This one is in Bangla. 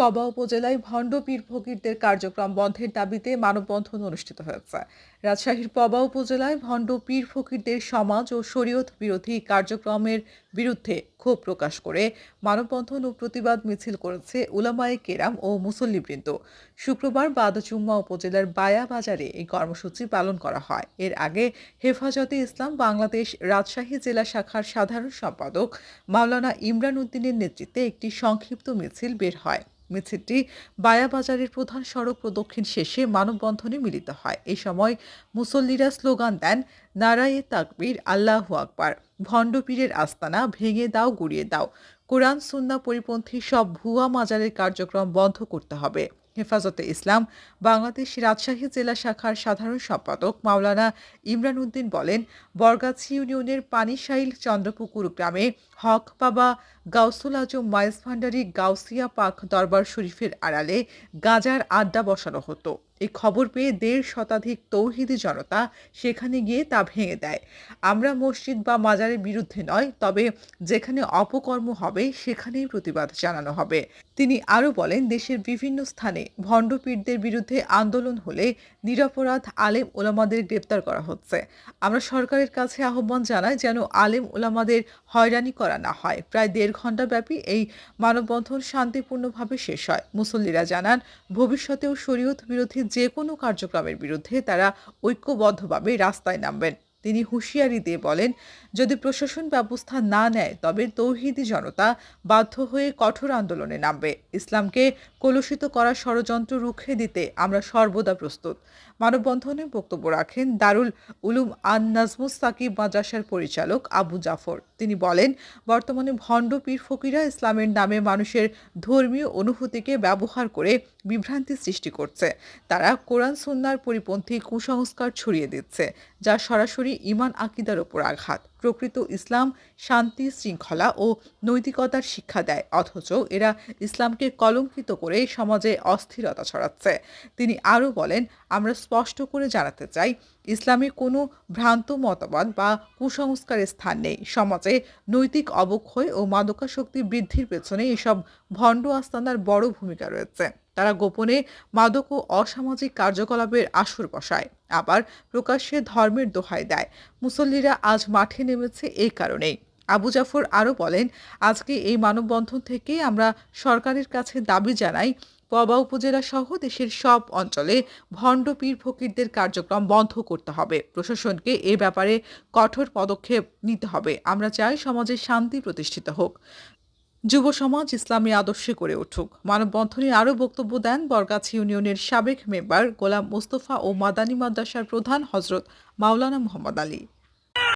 পবা উপজেলায় ভণ্ড পীর ফকিরদের কার্যক্রম বন্ধের দাবিতে মানববন্ধন অনুষ্ঠিত হয়েছে। রাজশাহীর পবা উপজেলায় ভণ্ড পীর ফকিরদের সমাজ ও শরীয়ত বিরোধী কার্যক্রমের বিরুদ্ধে ক্ষোভ প্রকাশ করে মানববন্ধন ও প্রতিবাদ মিছিল করেছে উলামায়ে কেরাম ও মুসল্লিবৃন্দ। শুক্রবার বাদচুম্মা উপজেলার বায়া বাজারে এই কর্মসূচি পালন করা হয়। এর আগে হেফাজতে ইসলাম বাংলাদেশ রাজশাহী জেলা শাখার সাধারণ সম্পাদক মাওলানা ইমরান উদ্দিনের নেতৃত্বে একটি সংক্ষিপ্ত মিছিল বের হয়। মিছিলটি বায়াবাজারের প্রধান সড়ক প্রদক্ষিণ শেষে মানববন্ধনে মিলিত হয়। এই সময় মুসল্লিরা স্লোগান দেন নারায়ে তাকবীর, আল্লাহ আকবার। ভণ্ডপীরের আস্তানা ভেঙে দাও, গুড়িয়ে দাও। কোরআন সুন্না পরিপন্থী সব ভুয়া মাজারের কার্যক্রম বন্ধ করতে হবে। হেফাজতে ইসলাম, বাংলাদেশ রাজশাহী জেলা শাখার সাধারণ সম্পাদক মাওলানা ইমরান উদ্দিন বলেন, বরগাছি ইউনিয়নের পানিশাইল চন্দ্রপুকুর গ্রামে হক বাবা গাউসুল আজম মাইজ ভান্ডারি গাউসিয়া পাক দরবার শরীফের আড়ালে গাজার আড্ডা বসানো হতো। এই খবর পেয়ে দেড় শতাধিক তৌহিদি জনতা সেখানে গিয়ে তা ভেঙে দেয়। আমরা মসজিদ বা মাজারের বিরুদ্ধে নয়, তবে যেখানে অপকর্ম হবে সেখানেই প্রতিবাদ জানানো হবে। তিনি আরও বলেন, দেশের বিভিন্ন স্থানে ভণ্ডপীরদের বিরুদ্ধে আন্দোলন হলে নিরাপরাধ আলেম ওলামাদের গ্রেপ্তার করা হচ্ছে। আমরা সরকারের কাছে আহ্বান জানাই যেন আলেম ওলামাদের হয়রানি করা না হয়। প্রায় দেড় ঘণ্টা ব্যাপী এই মানববন্ধন শান্তিপূর্ণভাবে শেষ হয়। মুসল্লিরা জানান, ভবিষ্যতেও শরীয়ত বিরোধী যে কোনো কার্যক্রমের বিরুদ্ধে তারা ঐক্যবদ্ধভাবে রাস্তায় নামবেন। তিনি হুঁশিয়ারি দিয়ে বলেন, যদি প্রশাসন ব্যবস্থা না নেয়, তবে তৌহিদি জনতা বাধ্য হয়ে কঠোর আন্দোলনে নামবে। ইসলামকে কলুষিত করার ষড়যন্ত্র রুখে দিতে আমরা সর্বদা প্রস্তুত। মানববন্ধনে বক্তব্য রাখেন দারুল উলুম আন নাজমুস সাকিব মাদ্রাসার পরিচালক আবু জাফর। তিনি বলেন, বর্তমানে ভণ্ড পীর ফকিরা ইসলামের নামে মানুষের ধর্মীয় অনুভূতিকে ব্যবহার করে বিভ্রান্তি সৃষ্টি করছে। তারা কোরআন সন্ন্যার পরিপন্থী কুসংস্কার ছড়িয়ে দিচ্ছে, যা সরাসরি ইমান আকিদার ওপর আঘাত। প্রকৃত ইসলাম, শান্তি, শৃঙ্খলা ও নৈতিকতার শিক্ষা দেয়। অথচ এরা ইসলামকে কলঙ্কিত করে সমাজে অস্থিরতা ছড়াচ্ছে। তিনি আরও বলেন, আমরা স্পষ্ট করে জানাতে চাই, ইসলামে কোনো ভ্রান্ত মতবাদ বা কুসংস্কারের স্থান নেই। সমাজে নৈতিক অবক্ষয় ও মাদকাশক্তি বৃদ্ধির পেছনে এসব ভণ্ড আস্তানার বড় ভূমিকা রয়েছে। তারা গোপনে মাদক ও অসামাজিক কার্যকলাপের আসর বসায়, আবার প্রকাশ্যে ধর্মের দোহাই দেয়। মুসল্লিরা আজ মাঠে নেমেছে এই কারণেই। আবু জাফর আরও বলেন, আজকে এই মানববন্ধন থেকে আমরা সরকারের কাছে দাবি জানাই, পবা উপজেলা সহ দেশের সব অঞ্চলে ভণ্ড পীর ফকিরদের কার্যক্রম বন্ধ করতে হবে। প্রশাসনকে এ ব্যাপারে কঠোর পদক্ষেপ নিতে হবে। আমরা চাই সমাজে শান্তি প্রতিষ্ঠিত হোক। যুব সমাজ ইসলামী আদর্শে করে উঠুক। মানববন্ধনে আরও বক্তব্য দেন বরগাছি ইউনিয়নের সাবেক মেম্বার গোলাম মোস্তফা ও মাদানী মাদ্রাসার প্রধান হজরত মাওলানা মোহাম্মদ আলী।